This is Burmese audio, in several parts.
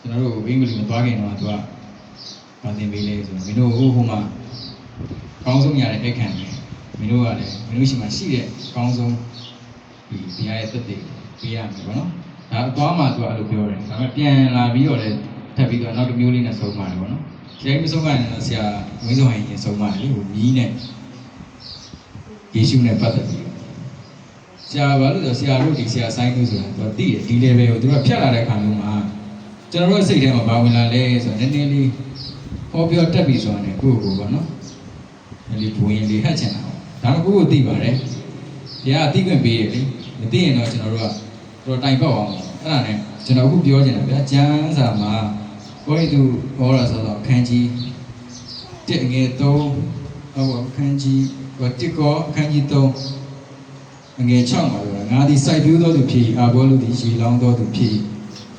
ကျွန်တော်တို့အင်္ဂလိပ်မသွားခင်တော့သူကမသင်ပေးလေဆိုတော့မင်းတို့ဟိုဟိုမှာအကောင်းဆုံးရတဲ့အိတ်ခံတယ်မင်းတို့ကလည်းမင်းတို့ရှိမှရှိတဲ့အကောင်းဆုံးဒီဘုရားရဲ့သက်သေပေးရမယ်ပေါ့နော်ဒါအသွားမှသူကအဲ့လိုပြောတယ်ဒါပေမဲ့ပြန်လာပြီးတော့လည်းထပ်ပြီးတော့နောက်တစ်မျိုးလေးနဲ့ဆုံးပါတယ်ပေါ့နော်ဆရာကြီးမဆုံးပါနဲ့တော့ဆရာဝင်းစုံဟိုင်ရင်ဆုံးပါတယ်လေဟိုမြီးနဲ့ယေရှုနဲ့ပတ်သက်ပြီးတော့ဆရာဘာလို့လဲဆိုတော့ဆရာတို့ဒီဆရာဆိုင်လို့ဆိုတာသူကသိတယ်ဒီ level ကိုသူကဖြတ်လာတဲ့ခါမျိုးမှာ ကျွန်တော်တို့စိတ်ထဲမှာဘာဝင်လာလဲဆိုတော့နည်းနည်းလေးဟောပြောတက်ပြီဆိုတာနဲ့ကိုယ့်ကိုယ်ပေါ့နော်နည်းလေးဘဝင်လေးဟတ်ချင်တာပေါ့ဒါတော့ကိုယ့်ကိုသိပါတယ်ဆရာအသိခွင့်ပေးရလေမသိရင်တော့ကျွန်တော်တို့ကတော်တိုင်ပေါက်အောင်အဲ့ဒါနဲ့ကျွန်တော်အခုပြောချင်တာဗျာကျမ်းစာမှာကိုယ့်သူဟောတာဆိုတော့အခန်းကြီးတစ်ငယ်3ဟောအခန်းကြီးဟောတစ်ကောအခန်းကြီး3အငယ်6မှာပြောတာငါသည်စိုက်ပျိုးသောသူဖြစ်၏အာဘောလူသည်ရေလောင်းသောသူဖြစ်၏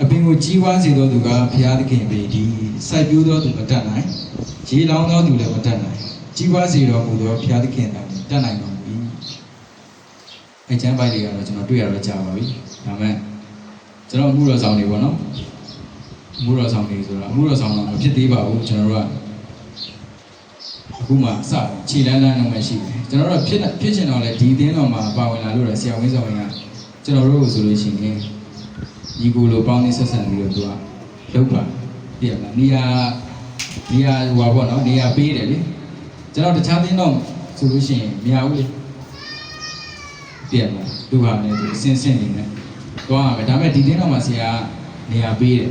အပင်ကိုကြီးဝါစေသောသူကဘုရားသခင်ပေသည်စိုက်ပျိုးသောသူမတတ်နိုင်ရေလောင်းသောသူလည်းမတတ်နိုင်ကြီးဝါစေတော်မူသောဘုရားသခင်သာတတ်နိုင်တော်မူ၏အဲကျမ်းပိုက်တွေကတော့ကျွန်တော်တွေ့ရတော့ကြာပါပြီဒါမဲ့ကျွန်တော်အမှုတော်ဆောင်တွေပေါ့နော်အမှုတော်ဆောင်တွေဆိုတာအမှုတော်ဆောင်တော့မဖြစ်သေးပါဘူးကျွန်တော်တို့ကအခုမှစခြေလန်းလန်းတော့မှရှိတယ်ကျွန်တော်တို့ကဖြစ်ဖြစ်ချင်တော့လေဒီအသင်းတော်မှာပါဝင်လာလို့ရဆရာဝင်းဆောင်ရင်ကကျွန်တော်တို့ကိုဆိုလို့ရှိရင် ညီကိုလိုပေါင်းနေဆက်ဆံပြီးတော့သူကလောက်ပါပြရမလားနေရာနေရာဟိုပါပေါ့နော်နေရာပေးတယ်လေကျွန်တော်တခြားသင်းတော့ဆိုလို့ရှိရင်မရဘူးလေပြရမလားသူဟာလည်းသူစင်စင်နေနဲ့သွားရမယ်ဒါပေမဲ့ဒီတင်းတော့မှဆရာနေရာပေးတယ်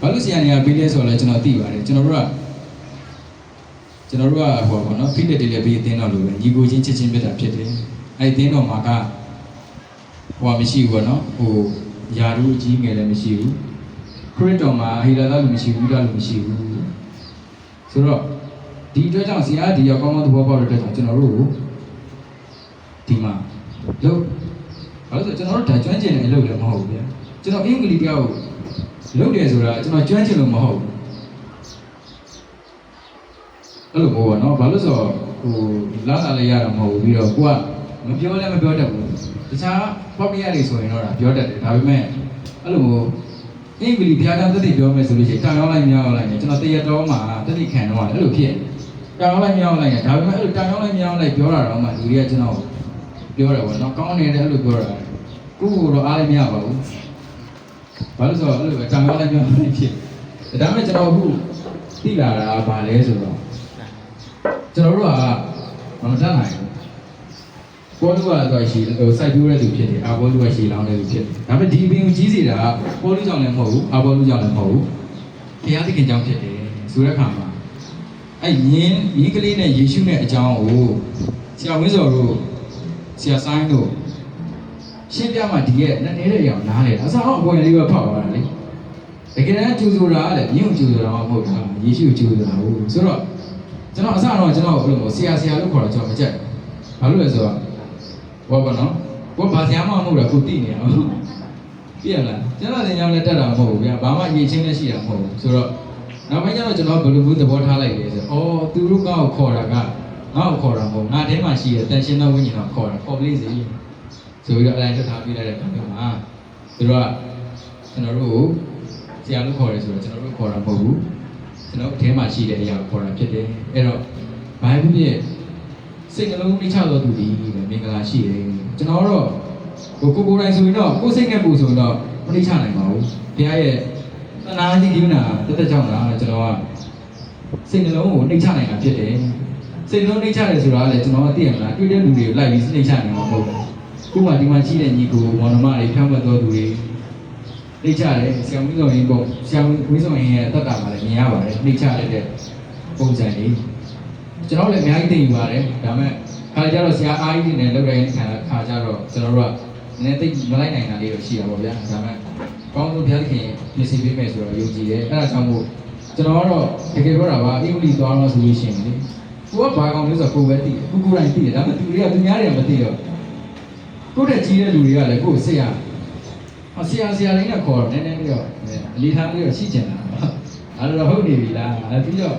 ဘာလို့ဆရာနေရာပေးလဲဆိုတော့လည်းကျွန်တော်သိပါတယ်ကျွန်တော်တို့ကကျွန်တော်တို့ကဟိုပါပေါ့နော်ဖိလက်တယ်လည်းပေးအတင်းတော့လို့ပဲညီကိုချင်းချစ်ချင်းပြတာဖြစ်တယ်အဲ့ဒီတင်းတော့မှာကဟိုကမရှိဘူးပေါ့နော်ဟို ယာရုအကြီးငယ်လည်းမရှိဘူးခရစ်တော်မှာဟီလာသားလူမရှိဘူးဒါလူမရှိဘူးဆိုတော့ဒီအတွက်ကြောင့်ဆရာဒီရောက်ကောင်းကောင်းသဘောပေါက်တဲ့အတွက်ကြောင့်ကျွန်တော်တို့ကိုဒီမှာလို့ဘာလို့လဲဆိုကျွန်တော်တို့ဒါကျွမ်းကျင်တဲ့အလုပ်လည်းမဟုတ်ဘူးဗျာကျွန်တော်အင်္ဂလိပ်တရားကိုလုပ်တယ်ဆိုတာကျွန်တော်ကျွမ်းကျင်လို့မဟုတ်ဘူးအဲ့လိုမျိုးပေါ့နော်ဘာလို့ဆိုတော့ဟိုလာလာလေးရတာမဟုတ်ဘူးပြီးတော့ကိုက မပြောလည်းမပြောတတ်ဘူးတခြားပေါက်ပြရတွေဆိုရင်တော့ဒါပြောတတ်တယ်ဒါပေမဲ့အဲ့လိုမျိုးအင်္ဂလိပ်ဘုရားကျောင်းတသိပြောမယ်ဆိုလို့ရှိရင်တောင်ရောက်လိုက်မြောက်ရောက်လိုက်နေကျွန်တော်တရတော်မှာတသိခံတော့အဲ့လိုဖြစ်တောင်ရောက်လိုက်မြောက်ရောက်လိုက်နေဒါပေမဲ့အဲ့လိုတောင်ရောက်လိုက်မြောက်ရောက်လိုက်ပြောတာတော့မှလူတွေကကျွန်တော်ပြောတယ်ပေါ့နော်ကောင်းနေတယ်အဲ့လိုပြောတာကိုယ့်ကိုယ်တော့အားလည်းမရပါဘူးဘာလို့ဆိုတော့အဲ့လိုပဲတောင်ရောက်လိုက်မြောက်ရောက်လိုက်ဖြစ်ဒါပေမဲ့ကျွန်တော်အခုသိလာတာကဘာလဲဆိုတော့ကျွန်တော်တို့ကမမတတ်နိုင်ဘူး ပေါ်လူကတော့ရှိဟိုစိုက်ပြိုးတဲ့သူဖြစ်တယ်အာဘောလူကရှိလောင်းတဲ့သူဖြစ်တယ်ဒါပေမဲ့ဒီဘင်ကိုကြီးစီတာကပေါ်လူကြောင့်လည်းမဟုတ်ဘူးအာဘောလူကြောင့်လည်းမဟုတ်ဘူးဘုရားသခင်ကြောင့်ဖြစ်တယ်ဆိုတဲ့အခါမှာအဲ့ယင်းယင်းကလေးနဲ့ယေရှုနဲ့အကြောင်းကိုဆရာဝင်းစော်တို့ဆရာဆိုင်းတို့ရှင်းပြမှဒီရဲ့နဲ့နေတဲ့ရောင်နားလေအစားတော့အပေါ်လေးပဲဖောက်သွားတာလေတကယ်တမ်းကျူဆိုတာကလည်းမြင့်ကိုကျူဆိုတာမဟုတ်ဘူးယေရှုကိုကျူဆိုတာဟုတ်ဆိုတော့ကျွန်တော်အစားတော့ကျွန်တော်ဘယ်လိုဆရာဆရာလို့ခေါ်တော့ကျွန်တော်မကြိုက်ဘူးဘာလို့လဲဆိုတော့ ဘောပါနော်ကိုဘာဆရာမမဟုတ်တာကိုတိနေအောင်ပြရလားကျွန်တော်တင်ကြောင်းလည်းတက်တာမဟုတ်ဘူးဗျာဘာမှအရေးချင်းလည်းရှိတာမဟုတ်ဘူးဆိုတော့နောက်ပိုင်းကျတော့ကျွန်တော်ဘယ်လိုမျိုးသဘောထားလိုက်လဲဆိုတော့အော်သူတို့ကောက်ခေါ်တာကငါ့ကိုခေါ်တာမဟုတ်ငါထဲမှာရှိတဲ့တန်ရှင်းသောဝိညာဉ်ကိုခေါ်တာခေါ်ပလေးစီဆိုပြီးတော့အလိုက်တက်ထားပြလိုက်တဲ့အခါမှာသူတို့ကကျွန်တော်တို့ကိုဆရာလို့ခေါ်တယ်ဆိုတော့ကျွန်တော်တို့ခေါ်တာမဟုတ်ဘူးကျွန်တော်အထဲမှာရှိတဲ့အရာကိုခေါ်တာဖြစ်တယ်အဲ့တော့ဘာဖြစ်ဖြစ် စိတ်နှလုံးနှိမ့်ချတော်သူဒီပဲမင်္ဂလာရှိတယ်ကျွန်တော်တော့ကိုကိုကိုယ်တိုင်ဆိုရင်တော့ကိုယ်စိတ်နဲ့ပူဆိုရင်တော့မနှိမ့်ချနိုင်ပါဘူးဘုရားရဲ့သနာကြီးဒီနာတက်တက်ကြောင့်လားကျွန်တော်ကစိတ်နှလုံးကိုနှိမ့်ချနိုင်တာဖြစ်တယ်စိတ်နှလုံးနှိမ့်ချတယ်ဆိုတာကလည်းကျွန်တော်ကသိရမလားတွေ့တဲ့လူတွေကိုလိုက်ပြီးနှိမ့်ချနိုင်မှာမဟုတ်ဘူးခုမှဒီမှာရှိတဲ့ညီကိုမောင်နှမတွေဖြောင်းမတော်သူတွေနှိမ့်ချတယ်ဆရာမင်းဆောင်ရင်ပေါ့ဆရာမင်းဆောင်ရင်ရဲ့တက်တာမှာလည်းမြင်ရပါတယ်နှိမ့်ချတဲ့ပုံစံလေး ကျွန်တော်လည်းအများကြီးသိယူပါတယ်ဒါပေမဲ့ခါကြတော့ဆရာအားကြီးနေလောက်တဲ့ခါခါကြတော့ကျွန်တော်တို့ကနည်းသိမလိုက်နိုင်တာလေးတော့ရှိတာပေါ့ဗျာဒါပေမဲ့ကောင်းဆုံးဘုရားသခင်ပြင်ဆင်ပေးမယ်ဆိုတော့ယုံကြည်တယ်အဲ့ဒါကြောင့်မို့ကျွန်တော်ကတော့တကယ်ပြောတာပါအင်္ဂလိပ်သွားတော့ဆိုလို့ရှိရင်လေကိုကဘာကောင်လဲဆိုတော့ကိုပဲသိတယ်ကိုကိုယ်တိုင်သိတယ်ဒါပေမဲ့သူတွေကသူများတွေကမသိတော့ကိုယ့်တက်ကြီးတဲ့လူတွေကလည်းကိုယ်ဆရာဟောဆရာဆရာလေးနဲ့ခေါ်တော့နည်းနည်းလေးတော့အလီထားလေးတော့ရှိကြတာအဲ့တော့ဟုတ်နေပြီလားအဲ့ပြီးတော့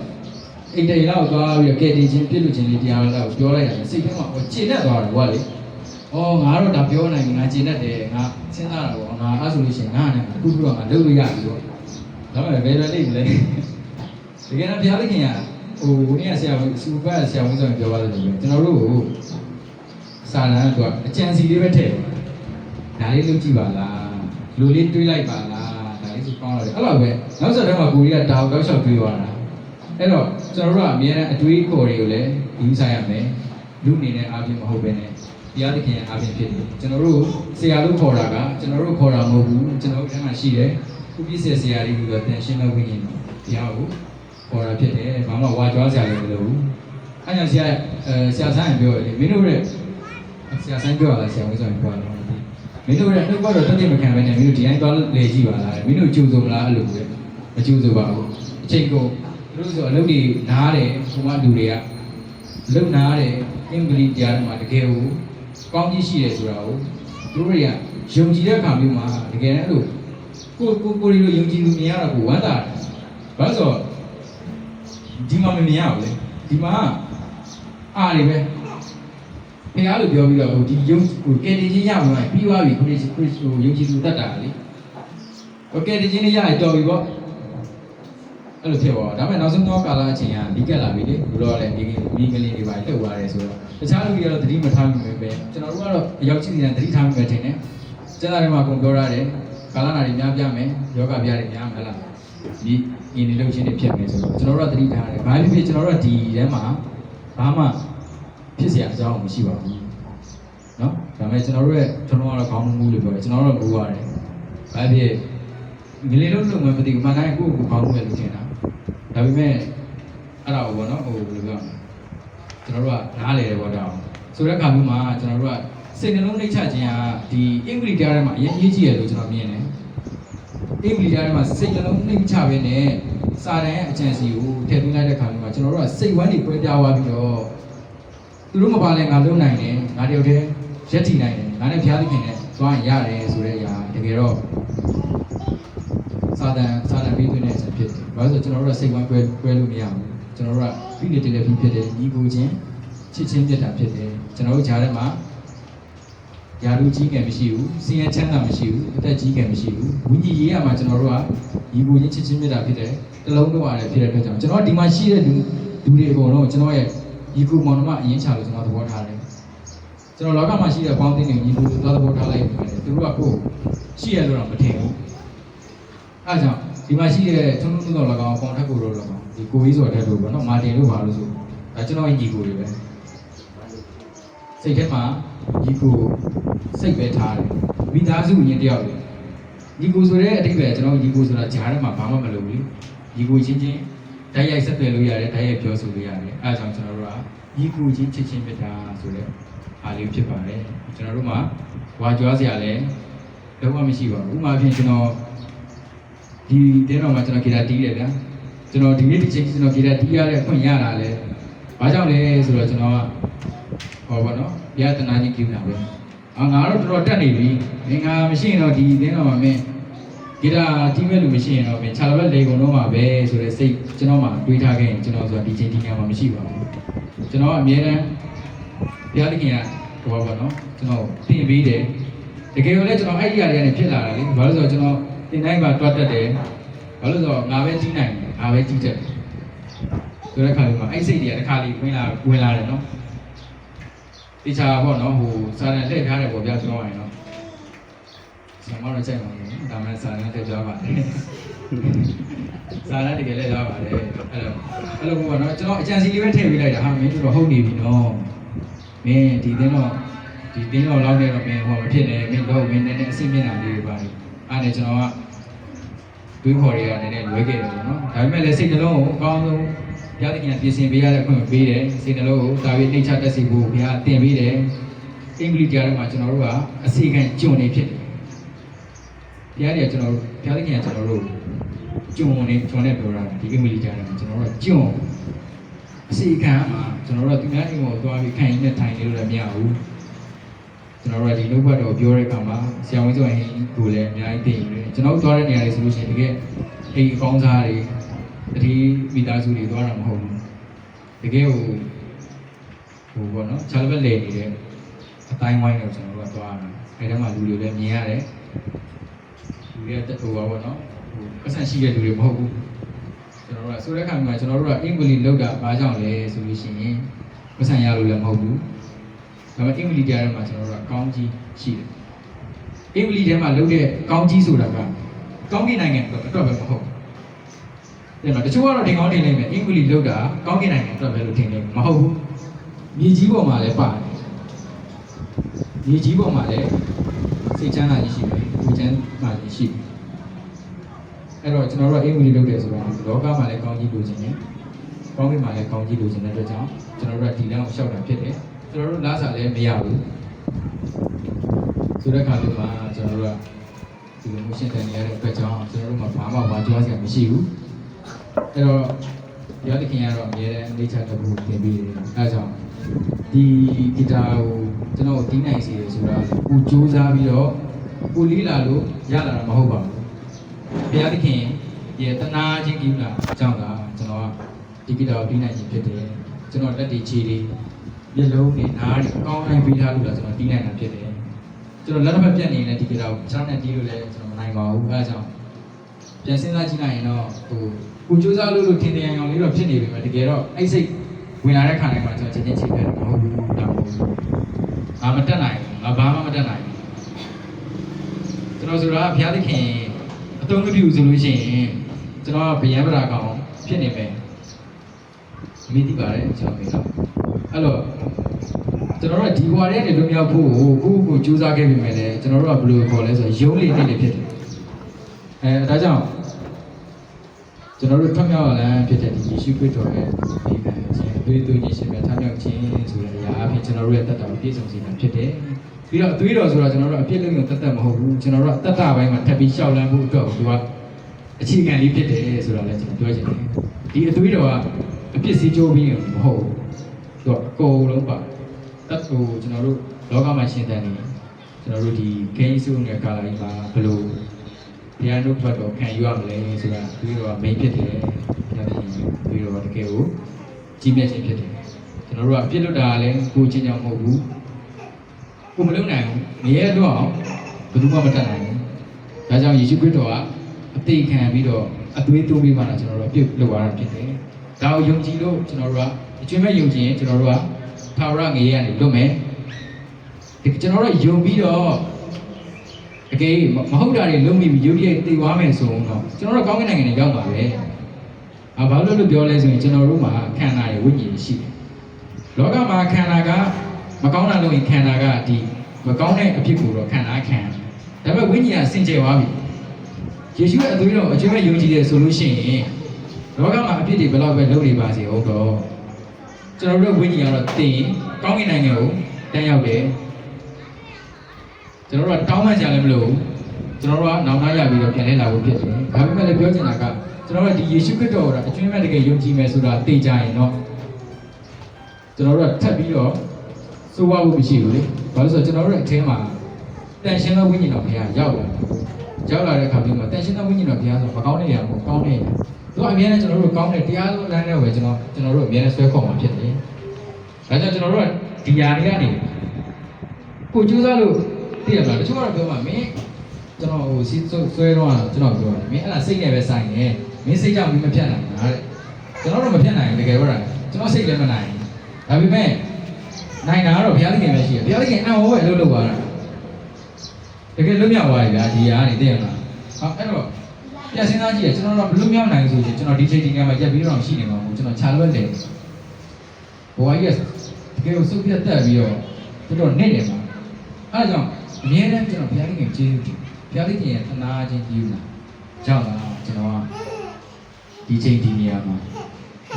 အိမ်တိန်လောက်သွားပြီးတော့ကဲတင်ချင်းပြစ်လို့ချင်းလေးတရားလောက်ပြောလိုက်ရတယ်စိတ်ထဲမှာဟိုကျဉ်တတ်သွားတယ်ကွာလေ။အော်ငါတော့ဒါပြောနိုင်ပြီငါကျဉ်တတ်တယ်ငါစဉ်းစားတာပေါ့ငါအဲ့ဆိုလို့ရှိရင်ငါနဲ့အခုခုတော့ငါလုပ်လို့ရပြီပေါ့။ဟတော့ဘယ်လိုလိမ့်မလဲတကယ်တော့ဘုရားသခင်ကဟိုနေ့ကဆရာစူပတ်ဆရာဝန်ဆောင်ပြောပါတယ်လို့ကျွန်တော်တို့ကိုစာလန်ကအကြံစီလေးပဲထည့်ဒါလေးလုပ်ကြည့်ပါလားလူလေးတွေးလိုက်ပါလားဒါလေးဆိုကောင်းတယ်အဲ့လိုပဲနောက်ဆက်တော့မှကိုကြီးကတောက်တော့လျှောက်တွေးသွားတာ အဲ့တော့ကျွန်တော်တို့ကအများနဲ့အတွေးခေါ်တွေကိုလည်းယူဆိုင်ရမယ်လူအနေနဲ့အားဖြင့်မဟုတ်ဘဲနဲ့ဘုရားသခင်ရဲ့အားဖြင့်ဖြစ်တယ်ကျွန်တော်တို့ဆရာလို့ခေါ်တာကကျွန်တော်တို့ခေါ်တာမဟုတ်ဘူးကျွန်တော်တို့အဲမှာရှိတယ်ခုပြည့်စက်ဆရာလေးပြီးတော့တန်ရှင်းမဲ့ဝိညာဉ်တော်ဘုရားကိုခေါ်တာဖြစ်တယ်။ဘာမှဝါကြွားဆရာလည်းမလိုဘူး။အဲကြောင့်ဆရာအဲဆရာဆိုင်ပြောတယ်မင်းတို့ရဲ့ဆရာဆိုင်ပြောရလားဆရာဝိဇ္ဇာပြောရလားမသိ။မင်းတို့ရဲ့နှုတ်ကတော့တတိမခံဘဲနဲ့မင်းတို့ဒီတိုင်းသွားလေကြည့်ပါလား။မင်းတို့ကြိုးစုံလားအဲ့လိုပဲမကြိုးစုံပါဘူး။အချိန်ကုန်သူ တို့ဆိုအလုပ်တွေနားတယ်ဟိုမှလူတွေကလုံနားတယ်အင်္ဂလိပ်ကြားမှာတကယ်ကိုကောင်းကြီးရှိတယ်ဆိုတာကိုသူတို့တွေကယုံကြည်တဲ့အခါမျိုးမှာတကယ်လည်းအဲ့လိုကိုကိုကိုရီလိုယုံကြည်သူမြင်ရတော့ကိုဝမ်းသာတယ်။ဘာလို့ဆိုတော့ဒီမှာမမြင်ရဘူးလေ။ဒီမှာအားတွေပဲ။ဘုရားလိုပြောပြီးတော့ဟိုဒီယုံဟိုကယ်တင်ခြင်းရမှာပြီးသွားပြီခရစ်ခရစ်ဟိုယုံကြည်သူတတ်တာလေ။ဟိုကယ်တင်ခြင်းလေးရရင်တော်ပြီပေါ့။ အဲ့လိုဖြစ်သွားတာ။ဒါပေမဲ့နောက်ဆုံးတော့ကာလအချိန်ကဒီကက်လာပြီလေ။ဘုရားလည်းဒီမိကလေးတွေပါလှုပ်သွားတယ်ဆိုတော့တခြားလူတွေကတော့သတိမထားမိပဲပဲ။ကျွန်တော်တို့ကတော့အရောက်ချင်းစီတန်သတိထားမိပဲထင်တယ်။ကျန်တာတွေမှာအကုန်ပြောရတယ်။ ကာလနာတွေများပြမယ်ယောဂပြားတွေများမလားဒီအင်းဒီလုပ်ချင်းတွေဖြစ်မယ်ဆိုတော့ကျွန်တော်တို့ကသတိထားတယ်ဘာဖြစ်ဖြစ်ကျွန်တော်တို့ကဒီထဲမှာဘာမှဖြစ်เสียအကြောင်းမရှိပါဘူးเนาะဒါပေမဲ့ကျွန်တော်တို့ရဲ့ကျွန်တော်ကတော့ခေါင်းမူးလို့ပြောတယ်ကျွန်တော်တို့ကမူးရတယ်ဘာဖြစ်ငလေလုံးလုံးမမသိဘူးမှန်တိုင်းကိုယ့်ကိုယ်ခေါင်းမူးရလို့ထင်တာ ဒါပေမဲ့အဲ့ဒါကိုပေါ့နော်ဟိုဘယ်လိုပြောမလဲကျွန်တော်တို့ကနားလေတယ်ပေါ့တောင်းဆိုတဲ့အခါမျိုးမှာကျွန်တော်တို့ကစိတ်နှလုံးနှိမ့်ချခြင်းဟာဒီအင်္ဂလိပ်တရားထဲမှာအရင်ရေးကြည့်ရလို့ကျွန်တော်မြင်တယ်အင်္ဂလိပ်ကြားထဲမှာစိတ်နှလုံးနှိမ့်ချပဲနဲ့စာတန်ရဲ့အကြံစီကိုထည့်သွင်းလိုက်တဲ့ခါမျိုးမှာကျွန်တော်တို့ကစိတ်ဝမ်းတွေပွဲပြားသွားပြီးတော့သူတို့မပါလဲငါလုံးနိုင်တယ်ငါတယောက်တည်းရက်တည်နိုင်တယ်ငါနဲ့ဖျားသခင်နဲ့သွားရင်ရတယ်ဆိုတဲ့အရာတကယ်တော့ စာတန်စာတန်ပြီးသွင်းတဲ့အချက်ဖြစ်တယ်။ဘာလို့လဲဆိုတော့ကျွန်တော်တို့ကစိတ်ဝမ်းပွဲပွဲလို့မရဘူး။ကျွန်တော်တို့ကဖိနေတယ်လည်းဖြစ်တယ်ညီကိုချင်းချစ်ချင်းပြတ်တာဖြစ်တယ်။ကျွန်တော်တို့ဂျားထဲမှာယာလူကြီးကံမရှိဘူးစင်ရချမ်းသာမရှိဘူးအသက်ကြီးကံမရှိဘူးဝိညာဉ်ရေးရမှာကျွန်တော်တို့ကဒီကိုချင်းချစ်ချင်းမြတ်တာဖြစ်တယ်တလုံးတော့ရတယ်ဖြစ်တဲ့အတွက်ကြောင့်ကျွန်တော်ဒီမှာရှိတဲ့လူလူတွေအကုန်လုံးကျွန်တော်ရဲ့ဒီကိုမောင်နှမအရင်ချလို့ကျွန်တော်သဘောထားတယ်ကျွန်တော်လောကမှာရှိတဲ့ပေါင်းသင်းတွေညီကိုသွားသဘောထားလိုက်ပါတယ်သူတို့ကကိုယ်ရှိရလို့တော့မထင်ဘူး အဲကြောင့်ဒီမှာရှိတဲ့ထုံးထုံးတော်၎င်းပေါင်ထက်ကိုတော့၎င်းဒီကိုကြီးဆိုတဲ့တို့ပေါ့နော်မာတင်တို့ပါလို့ဆိုဒါကျွန်တော်ရဲ့ညီကိုတွေပဲစိတ်ထဲမှာဒီကိုစိတ်ပဲထားတယ်မိသားစုဝင်တယောက်လေဒီကိုဆိုတဲ့အတိတ်ပဲကျွန်တော်ဒီကိုဆိုတာဂျားထဲမှာဘာမှမလုပ်ဘူးဒီကိုချင်းချင်းဓာတ်ရိုက်ဆက်သွယ်လို့ရတယ်ဓာတ်ရိုက်ပြောဆိုလို့ရတယ်အဲဒါကြောင့်ကျွန်တော်တို့ကဒီကိုချင်းချစ်ချင်းပြတာဆိုတဲ့အားလေးဖြစ်ပါတယ်ကျွန်တော်တို့မှာဝါကြွားစရာလည်းလုံးဝမရှိပါဘူးဥပမာဖြင့်ကျွန်တော် ဒီတင်းတော်မှာကျွန်တော်ဂီတာတီးတယ်ဗျာကျွန်တော်ဒီနေ့ဒီချိန်ကျွန်တော်ဂီတာတီးရတဲ့အခွင့်ရတာလဲဘာကြောင့်လဲဆိုတော့ကျွန်တော်ကဟောပါတော့ဘုရားတနာကြီးကြည့်တာပဲအာငါတော့တော်တော်တက်နေပြီမင်းငါမရှိရင်တော့ဒီအင်းတော်မှာမင်းဂီတာတီးမဲ့လူမရှိရင်တော့မင်းခြာလဘက်လေကုန်တော့မှာပဲဆိုတဲ့စိတ်ကျွန်တော်မှတွေးထားခဲ့ရင်ကျွန်တော်ဆိုတာဒီချိန်ဒီညမှာမရှိပါဘူးကျွန်တော်ကအမြဲတမ်းဘုရားသခင်ကဟောပါတော့ကျွန်တော်ပြင်ပေးတယ်တကယ်လို့လည်းကျွန်တော်အဲ့ဒီအရာတွေကနေဖြစ်လာတာလေဘာလို့လဲဆိုတော့ကျွန်တော် တင်တိုင်းပါတွတ်တက်တယ်ဘာလို့လဲဆိုတော့ငါပဲကြီးနိုင်တယ်ငါပဲကြီးတက်တယ်ဆိုတဲ့ခါလေးမှာအဲ့စိတ်တွေကတစ်ခါလေးဝင်လာဝင်လာတယ်နော်တခြားပေါ့နော်ဟိုစာရန်လှည့်ထားတယ်ပေါ့ဗျာပြောရရင်နော်ဆံမတော့ချိန်ပါဘူးဒါမှစာရန်တက်ကြပါတယ်စာရန်တကယ်လည်းထားပါတယ်အဲ့လိုအဲ့လိုပေါ့နော်ကျွန်တော်အကြံစီလေးပဲထည့်ပေးလိုက်တာဟာမင်းတို့တော့ဟုတ်နေပြီနော်မင်းဒီတင်းတော့ဒီတင်းတော့လောက်နေတော့မင်းဟောမဖြစ်နဲ့မင်းတော့မင်းနဲ့အဆင်ပြေတာလေးတွေပါ အဲ့ဒါကျွန်တော်ကတွေးခေါ်တွေကလည်းလွဲခဲ့တယ်ပေါ့နော်ဒါပေမဲ့လည်းစိတ်နှလုံးကိုအကောင်းဆုံးဘုရားသခင်ကပြင်ဆင်ပေးရတဲ့အခွင့်ကိုပေးတယ်စိတ်နှလုံးကိုဒါဝိနှိမ့်ချတက်စီဖို့ဘုရားတင်ပေးတယ်အင်္ဂလိပ်ကြားထဲမှာကျွန်တော်တို့ကအစီကံကြုံနေဖြစ်တယ်ဘုရားတွေကကျွန်တော်တို့ဘုရားသခင်ကကျွန်တော်တို့ကြုံနေကြုံနေပြောတာဒီအင်္ဂလိပ်ကြားထဲမှာကျွန်တော်တို့ကကြုံအစီကံမှာကျွန်တော်တို့ကသူများအိမ်ကိုသွားပြီးခံရင်းနဲ့ထိုင်နေလို့လည်းမရဘူး ကျွန်တော်တို့ကဒီနှုတ်ဘတ်တော်ပြောတဲ့အခါမှာဆရာဝန်ဆိုရင်ကိုလည်းအများကြီးသိနေတယ်ကျွန်တော်တို့သွားတဲ့နေရာတွေဆိုလို့ရှိရင်တကယ်အိမ်အကောင်းစားတွေတတိမိသားစုတွေသွားတာမဟုတ်ဘူးတကယ်ဟိုဟိုပေါ့နော်ခြားလက်လေနေတဲ့အတိုင်းဝိုင်းတော့ကျွန်တော်တို့ကသွားတာအဲဒီထဲမှာလူတွေလည်းမြင်ရတယ်လူတွေကတက်ဟိုပါပေါ့နော်ပတ်စံရှိတဲ့လူတွေမဟုတ်ဘူးကျွန်တော်တို့ကဆိုတဲ့ခါမှာကျွန်တော်တို့ကအင်္ဂလိပ်လောက်တာဘာကြောင့်လဲဆိုလို့ရှိရင်ပတ်စံရလို့လည်းမဟုတ်ဘူး ဒါပေမဲ့အင်္ဂလိပ်ကြားထဲမှာကျွန်တော်တို့ကကောင်းကြီးရှိတယ်အင်္ဂလိပ်ထဲမှာလောက်တဲ့ကောင်းကြီးဆိုတာကကောင်းကင်နိုင်ငံအတွက်ပဲမဟုတ်ဘူးဒါပေမဲ့တချို့ကတော့ဒီကောင်းတင်နေမယ်အင်္ဂလိပ်လောက်တာကောင်းကင်နိုင်ငံအတွက်ပဲလို့ထင်တယ်မဟုတ်ဘူးမြေကြီးပေါ်မှာလည်းပါတယ်မြေကြီးပေါ်မှာလည်းစိတ်ချမ်းသာကြီးရှိတယ်ကိုယ်ချမ်းသာကြီးရှိတယ်အဲ့တော့ကျွန်တော်တို့ကအင်္ဂလိပ်လုပ်တယ်ဆိုတော့လောကမှာလည်းကောင်းကြီးလိုချင်တယ်။ကောင်းကင်မှာလည်းကောင်းကြီးလိုချင်တဲ့အတွက်ကြောင့်ကျွန်တော်တို့ကဒီလမ်းကိုလျှောက်တာဖြစ်တယ်။ ကျွန်တော်တို့လားစာလည်းမရဘူး။ဆိုတဲ့အခါလေးမှာကျွန်တော်တို့ကဒီလိုမျိုးရှင်းတယ်နေရတဲ့အတွက်ကြောင့်ကျွန်တော်တို့မှာဘာမှဘာကြွားစရာမရှိဘူး။အဲ့တော့ရသခင်ကတော့အများနဲ့နေချတဲ့ဘုရားသင်ပေးတယ်။အဲဒါကြောင့်ဒီဂီတာကိုကျွန်တော်တီးနိုင်စီရဆိုတာကိုစူးစမ်းပြီးတော့ကိုလေးလာလို့ရလာတာမဟုတ်ပါဘူး။ဘုရားသခင်ရဲ့တနာခြင်းကိစ္စအကြောင်းကကျွန်တော်ကဒီကိတာကိုပြီးနိုင်ခြင်းဖြစ်တယ်ကျွန်တော်လက်တွေခြေတွေ မျက်လုံးတွေနားတွေအကောင်းတိုင်းပြီးထားလို့လားကျွန်တော်ပြီးနိုင်တာဖြစ်တယ်ကျွန်တော်လက်တစ်ဖက်ပြတ်နေရင်လည်းဒီကိတာကိုချမ်းနဲ့တီးလို့လည်းကျွန်တော်မနိုင်ပါဘူးအဲဒါကြောင့်ပြန်စဉ်းစားကြည့်လိုက်ရင်တော့ဟိုကိုစူးစမ်းလို့လို့ထင်တယ်အောင်လေးတော့ဖြစ်နေပြီပဲတကယ်တော့အဲ့စိတ်ဝင်လာတဲ့ခါတိုင်းမှာကျွန်တော်ချက်ချင်းချိန်ခဲ့တယ်မဟုတ်ဘူးဒါမဟုတ်ဘူးငါမတက်နိုင်ဘူးငါဘာမှမတက်နိုင်ဘူးကျွန်တော်ဆိုတာကဘုရားသခင်အသုံးမပြုဆိုလို့ရှိရင်ကျွန်တော်ကဗျံပရာကောင်ဖြစ်နေမယ်မင်းသိပါတယ်ကျွန်တော်ပြောတော့ အဲ့တော့ကျွန်တော်တို့ကဒီဘွားထဲကနေလွတ်မြောက်ဖို့ကိုကိုကိုစူးစမ်းခဲ့ပြီမယ်လေကျွန်တော်တို့ကဘယ်လိုခေါ်လဲဆိုတော့ယုံလေးနေနေဖြစ်တယ်အဲဒါကြောင့်ကျွန်တော်တို့ထွတ်မြောက်ရလမ်းဖြစ်တဲ့ဒီယေရှုခရစ်တော်ရဲ့ဒီကံခြင်းအသွေးသွေးခြင်းရှင်ပြန်ထမြောက်ခြင်းဆိုတဲ့အရာအဖြစ်ကျွန်တော်တို့ရဲ့တတ်တာကိုပြည့်စုံစေတာဖြစ်တယ်ပြီးတော့အသွေးတော်ဆိုတာကျွန်တော်တို့အပြည့်လုံးကိုတတ်တတ်မဟုတ်ဘူးကျွန်တော်တို့ကတတ်တာပိုင်းမှာထပ်ပြီးရှောက်လန်းဖို့အတွက်ကိုသူကအခြေခံလေးဖြစ်တယ်ဆိုတာလည်းကျွန်တော်ပြောချင်တယ်ဒီအသွေးတော်ကအပြစ်စီးကြိုးပြီးမဟုတ်ဘူး သူကအကုန်လုံးပါတတ်ကိုကျွန်တော်တို့လောကမှာရှင်းတဲ့နေကျွန်တော်တို့ဒီဂိမ်းစုနဲ့ကာလာကြီးမှာဘယ်လိုဘုရားတို့ဘတ်တော်ခံယူရမလဲဆိုတာအသွေးတော်က main ဖြစ်တယ်ဘုရားရှင်အသွေးတော်ကတကယ်ကိုကြီးမြတ်ခြင်းဖြစ်တယ်ကျွန်တော်တို့ကအပြစ်လွတ်တာလည်းကိုချင်းကြောင့်မဟုတ်ဘူးကိုမလုံနိုင်ဘူးနေရတော့အောင်ဘယ်သူမှမတတ်နိုင်ဘူးဒါကြောင့်ယေရှုခရစ်တော်ကအသေးခံပြီးတော့အသွေးသွင်းပြီးမှလာကျွန်တော်တို့ပြုတ်လုပ်ရတာဖြစ်တယ်။ ဒါကိုယုံကြည်လို့ကျွန်တော်တို့ကအကျွမ်းမဲ့ယုံကြည်ရင်ကျွန်တော်တို့ကထာဝရငရေရနေလွတ်မယ်။ဒီကျွန်တော်တို့ယုံပြီးတော့တကယ်မမဟုတ်တာတွေလုံးမိပြီးယုတ်ရဲ့တည်သွားမယ်ဆိုတော့ကျွန်တော်တို့ကောင်းကင်နိုင်ငံနဲ့ရောက်ပါပဲ။အာဘာလို့လို့ပြောလဲဆိုရင်ကျွန်တော်တို့မှာခန္ဓာရဲ့ဝိညာဉ်ရှိတယ်။လောကမှာခန္ဓာကမကောင်းတာလို့ရင်ခန္ဓာကဒီမကောင်းတဲ့အဖြစ်ကိုတော့ခန္ဓာခံ။ဒါပေမဲ့ဝိညာဉ်ကစင်ကြယ်သွားပြီ။ယေရှုရဲ့အသွေးတော်အကျဉ်းမဲ့ယုံကြည်တယ်ဆိုလို့ရှိရင် လောကမှာအပြစ်တွေဘယ်လောက်ပဲလုပ်နေပါစေဟုတ်တော့ကျွန်တော်တို့ဝိညာဉ်ကတော့တင်ကောင်းကင်နိုင်ငံကိုတန်းရောက်တယ်ကျွန်တော်တို့ကတောင်းမှကြလည်းမလို့ကျွန်တော်တို့ကနောင်တရပြီးတော့ပြန်လဲလာဖို့ဖြစ်တယ်ဒါပေမဲ့လည်းပြောချင်တာကကျွန်တော်တို့ဒီယေရှုခရစ်တော်ကအကျဉ်းမဲ့တကယ်ယုံကြည်မယ်ဆိုတာသိကြရင်တော့ကျွန်တော်တို့ကထပ်ပြီးတော့စိုးဝါဖို့မရှိဘူးလေဘာလို့လဲဆိုတော့ကျွန်တော်တို့ရဲ့အထင်းမှာတန်ရှင်းသောဝိညာဉ်တော်ဘုရားရောက်လာတယ်ရောက်လာတဲ့အခါမျိုးမှာတန်ရှင်းသောဝိညာဉ်တော်ဘုရားဆိုမကောင်းတဲ့နေရာမဟုတ်ကောင်းတဲ့နေရာ သူကအများနဲ့ကျွန်တော်တို့ကောင်းတဲ့တရားလမ်းနဲ့ပဲကျွန်တော်ကျွန်တော်တို့အများနဲ့ဆွဲခေါ်မှာဖြစ်တယ်။ဒါကြောင့်ကျွန်တော်တို့ကဒီຢာတွေကနေကိုကြိုးစားလို့သိရမလားတချို့ကတော့ပြောမှာမင်းကျွန်တော်ဟိုစီးဆွဲတော့ကျွန်တော်ပြောတယ်မင်းအဲ့ဒါစိတ်နဲ့ပဲဆိုင်နေမင်းစိတ်ကြောင့်မင်းမဖြတ်နိုင်တာတဲ့ကျွန်တော်တို့မဖြတ်နိုင်ဘူးတကယ်တော့ကျွန်တော်စိတ်လည်းမနိုင်ဘူးဒါပေမဲ့နိုင်တာကတော့ဘုရားသခင်ပဲရှိတယ်ဘုရားသခင်အံ့ဩပဲလှုပ်လှုပ်သွားတာတကယ်လွတ်မြောက်သွားပြီဗျာဒီဟာနေသိရမလားဟာအဲ့တော့ ပြန်စဉ်းစားကြည့်ရကျွန်တော်တို့မလွတ်မြောက်နိုင်ဆိုရင်ကျွန်တော်ဒီချိန်ဒီညမှာရက်ပြီးတော့ရှိနေမှာမဟုတ်ကျွန်တော်ခြာလွတ်တယ်ဘဝကြီးတကယ်ကိုစုပ်ပြတ်တက်ပြီးတော့တော်တော်နေတယ်မှာအဲ့ဒါကြောင့်အမြဲတမ်းကျွန်တော်ဘုရားခင်ကျေးဇူးတင်ဘုရားခင်ရဲ့သနာခြင်းပြုလာကြောင့်လားကျွန်တော်ကဒီချိန်ဒီနေရာမှာ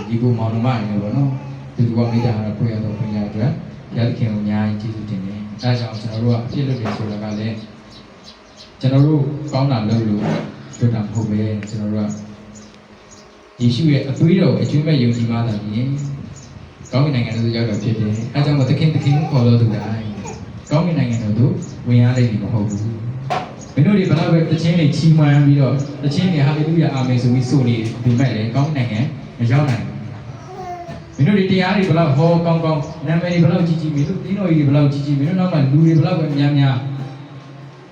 ဒီကိုမောင်နှမနေတယ်ပေါ့နော်ဒီကမိသားစုဖွဲ့ရတော့ပြင်ရအတွက်ဘုရားခင်ကိုအများကြီးကျေးဇူးတင်တယ်အဲဒါကြောင့်ကျွန်တော်တို့ကအပြည့်လွတ်တယ်ဆိုတာကလည်းကျွန်တော်တို့ကောင်းတာလုပ်လို့ တွေ့တာမဟုတ်ပဲကျွန်တော်တို့ကယေရှုရဲ့အသွေးတော်ကိုအကျွမ်းမဲ့ယုံကြည်မှသာဖြင့်ကောင်းကင်နိုင်ငံသို့ရောက်တော့ဖြစ်တယ်။အဲကြောင့်မသခင်သခင်ကိုခေါ်လို့သူတိုင်းကောင်းကင်နိုင်ငံတော်သို့ဝင်ရလိမ့်မည်မဟုတ်ဘူး။မင်းတို့တွေဘယ်တော့ပဲတခြင်းတွေချီးမွမ်းပြီးတော့တခြင်းတွေဟာလေလုယာအာမင်ဆိုပြီးဆိုနေဒီမဲ့လေကောင်းကင်နိုင်ငံမရောက်နိုင်ဘူး။မင်းတို့တွေတရားတွေဘယ်လောက်ဟောကောင်းကောင်းနာမည်တွေဘယ်လောက်ကြီးကြီးမင်းတို့တင်းတော်ကြီးတွေဘယ်လောက်ကြီးကြီးမင်းတို့နောက်မှာလူတွေဘယ်လောက်ပဲများများ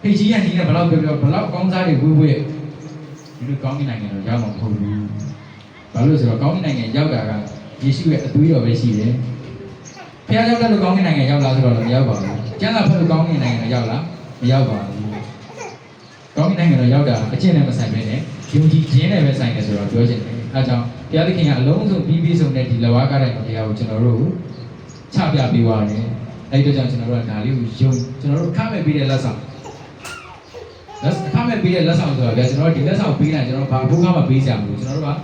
ဟိတ်ကြီးရကြီးနဲ့ဘယ်လောက်ပြောပြောဘယ်လောက်ကောင်းစားတွေဝေးဝေး လိုကောင်းကင်နိုင်ငံတော့ရောက်မှာမဟုတ်ဘူးဘာလို့လဲဆိုတော့ကောင်းကင်နိုင်ငံရောက်တာကယေရှုရဲ့အသွေးတော်ပဲရှိတယ်ဖခင်ရောက်တဲ့လူကောင်းကင်နိုင်ငံရောက်လာဆိုတော့လည်းမရောက်ပါဘူးကျမ်းစာဖတ်လို့ကောင်းကင်နိုင်ငံရောက်လာမရောက်ပါဘူးကောင်းကင်နိုင်ငံတော့ရောက်တာအကျင့်နဲ့မဆိုင်ဘဲနဲ့ယုံကြည်ခြင်းနဲ့ပဲဆိုင်တယ်ဆိုတော့ပြောချင်တယ်အဲဒါကြောင့်တရားသခင်ကအလုံးစုံပြီးပြီးဆုံးတဲ့ဒီလဝါကားတိုင်းတရားကိုကျွန်တော်တို့ချပြပေးသွားတယ်အဲဒီတော့ကြောင့်ကျွန်တော်တို့ကဒါလေးကိုယုံကျွန်တော်တို့ခမဲ့ပေးတဲ့လက်ဆောင် လက်ခမဲ့ပေးတဲ့လက်ဆောင်ဆိုတော့ဗျာကျွန်တော်တို့ဒီလက်ဆောင်ပေးလိုက်ကျွန်တော်တို့ဘာဘုရားမှပေးကြမလို့ကျွန်တော်တို့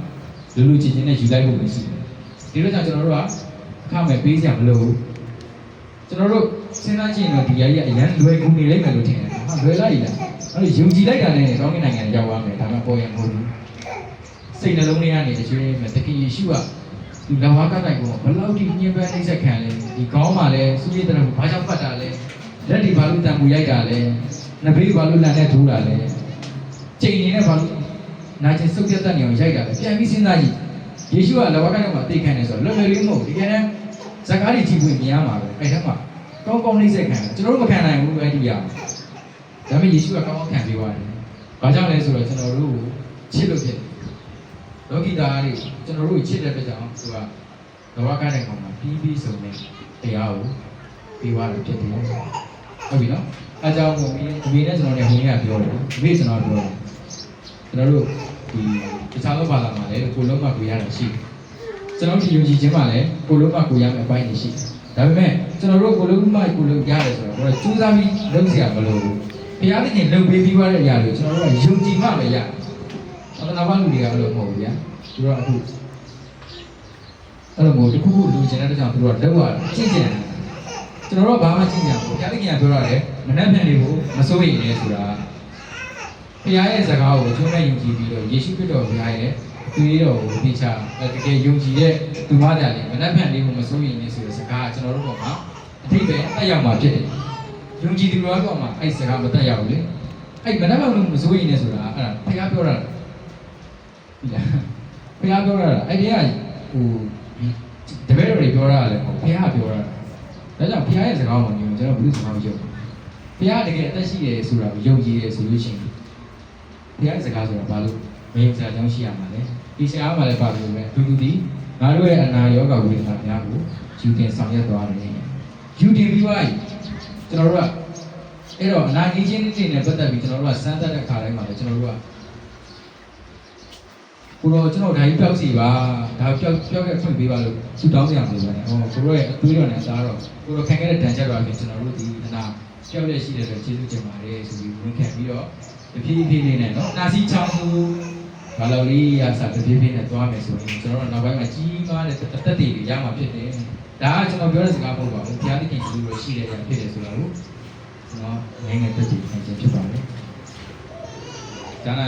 ကလူလူချင်းချင်းနဲ့ယူလိုက်ဖို့ပဲရှိတယ်ဒီလိုကြောင့်ကျွန်တော်တို့ကခမဲ့ပေးကြမလို့ကျွန်တော်တို့စဉ်းစားကြည့်ရင်တော့ဒီအရာကြီးအရန်လွယ်ကူနေလိမ့်မယ်လို့ထင်တယ်ဟာလွယ်လိုက်လားအဲ့လိုယုံကြည်လိုက်တာနဲ့တောင်းကနိုင်ငံရောက်သွားမယ်ဒါမှပေါ်ရမဟုတ်ဘူးစိတ်နှလုံးထဲကနေတချို့မဲ့တခင်ယေရှုကဒီလဝါကတိုင်ကိုဘယ်လောက်ထိညှဉ်းပန်းနှိမ့်ဆက်ခံလဲဒီကောင်းပါလဲစူးရည်တဲ့ဘာကြောင့်ဖတ်တာလဲလက်ဒီဘာလို့တန်မှုရိုက်တာလဲ နဘေးဘာလို့လန်နဲ့ထိုးတာလဲချိန်နေနဲ့ဘာလို့နာကျင်စုပ်ပြတ်တတ်နေအောင်ရိုက်တာလဲပြန်ပြီးစဉ်းစားကြည့်ယေရှုကလဝကနဲ့မှာသိခံနေဆိုတော့လွယ်လွယ်လေးမဟုတ်ဒီကနေ့ဇကားတွေကြည့်ဖို့မြင်ရမှာပဲအဲ့ထက်မှာကောင်းကောင်းလေးစက်ခံတယ်ကျွန်တော်တို့မခံနိုင်ဘူးပဲဒီရအောင်ဒါပေမဲ့ယေရှုကကောင်းကောင်းခံပေးသွားတယ်ဘာကြောင့်လဲဆိုတော့ကျွန်တော်တို့ချစ်လို့ဖြစ်တယ်လောကီသားတွေကျွန်တော်တို့ချစ်တဲ့အတွက်ကြောင့်သူကလဝကနဲ့ကောင်မှာပြီးပြီးဆုံးတဲ့တရားကိုပြီးသွားတယ်ဖြစ်တယ်ဟုတ်ပြီနော် အဲကြောင့်မို့ဒီဒီနဲ့ကျွန်တော်လည်းဟိုနေ့ကပြောတယ်ဒီကျွန်တော်ပြောတယ်ကျွန်တော်တို့ဒီတခြားသောဘာသာမှာလည်းကိုလုံးမကိုရတာရှိတယ်ကျွန်တော်ဒီယုံကြည်ခြင်းမှာလည်းကိုလုံးမကိုရမယ့်အပိုင်းတွေရှိတယ်ဒါပေမဲ့ကျွန်တော်တို့ကိုလုံးမကိုလုံးရတယ်ဆိုတော့ကိုယ်ကစူးစမ်းပြီးလုပ်စရာမလိုဘူးဘုရားသခင်လုပ်ပေးပြီးသွားတဲ့အရာတွေကျွန်တော်တို့ကယုံကြည်မှပဲရတယ်အမှန်တရားလူတွေကအဲ့လိုမဟုတ်ဘူးဗျာသူတို့ကအခုအဲ့လိုမျိုးတစ်ခုခုလူချင်တဲ့ကြောင့်သူတို့ကလောက်ရကြည့်ကြတယ်ကျွန်တော်တို့ကဘာမှကြည့်ကြဘူးဘုရားသခင်ကပြောရတယ် မနှက်ဖြန်နေဖို့မစိုးရိမ်နဲ့ဆိုတာဘုရားရဲ့စကားကိုကျုံးနဲ့ယုံကြည်ပြီးတော့ယေရှုခရစ်တော်ဘုရားရဲ့သူရတော်ကိုသိချတကယ်ယုံကြည်တဲ့သူမတရားလေးမနှက်ဖြန်လေးကိုမစိုးရင်လေးဆိုတဲ့စကားကကျွန်တော်တို့ပေါ်မှာအထိပ္ပယ်တက်ရောက်မှာဖြစ်တယ်။ယုံကြည်သူတော်ပေါ်မှာအဲ့စကားမတက်ရောက်ဘူးလေ။အဲ့မနှက်ဖြန်လို့မစိုးရင်လေးဆိုတာအဲ့ဒါဘုရားပြောတာ။ဒီလားဘုရားပြောတာအဲ့ဒီကဟိုတပည့်တော်တွေပြောတာလည်းမဟုတ်ဘုရားပြောတာ။ဒါကြောင့်ဘုရားရဲ့စကားကိုညွှန်ကျွန်တော်ဘုရားစကားကိုယုံ။ ဘုရားတကယ်အသက်ရှိတယ်ဆိုတာကိုယုံကြည်တယ်ဆိုလို့ရှိရင်ဘုရားရဲ့စကားဆိုတာဘာလို့မယုံကြည်အောင်ရှိရမှာလဲဒီဆရာကလည်းပါလို့ပဲသူသူဒီငါတို့ရဲ့အနာရောဂါဝိဒနာများကိုယူတင်ဆောင်ရွက်သွားတယ်ယူတင်ပြီးသွားပြီကျွန်တော်တို့ကအဲ့တော့အနာကြီးချင်းတွေနဲ့ပတ်သက်ပြီးကျွန်တော်တို့ကစမ်းသပ်တဲ့ခါတိုင်းမှာလည်းကျွန်တော်တို့ကကိုတော့ကျွန်တော်ဒါကြီးပျောက်စီပါဒါပျောက်ပျောက်ခဲ့ဖွင့်ပေးပါလို့ဆူတောင်းကြရမှာလို့ပဲဟောကိုတော့ရဲ့အသွေးတော်နဲ့စားတော့ကိုတော့ခံခဲ့တဲ့တန်ချက်တော်အပြင်ကျွန်တော်တို့ဒီအနာ ပျောက်လက်ရှိတဲ့အတွက်ကျေးဇူးတင်ပါတယ်ဆိုပြီးဝန်ခံပြီးတော့တဖြည်းဖြည်းလေးနဲ့နော်နာစီချောင်းသူဘာလို့လေးရစားတဖြည်းဖြည်းနဲ့သွားမယ်ဆိုရင်ကျွန်တော်တို့နောက်ပိုင်းမှာကြီးမားတဲ့တက်တက်တွေရမှာဖြစ်တယ်ဒါကကျွန်တော်ပြောတဲ့စကားမဟုတ်ပါဘူးဘုရားသခင်ကြီးလို့ရှိတဲ့အရာဖြစ်တယ်ဆိုတာကိုကျွန်တော်ငယ်ငယ်တက်တည်ခံခြင်းဖြစ်ပါတယ်ဒါန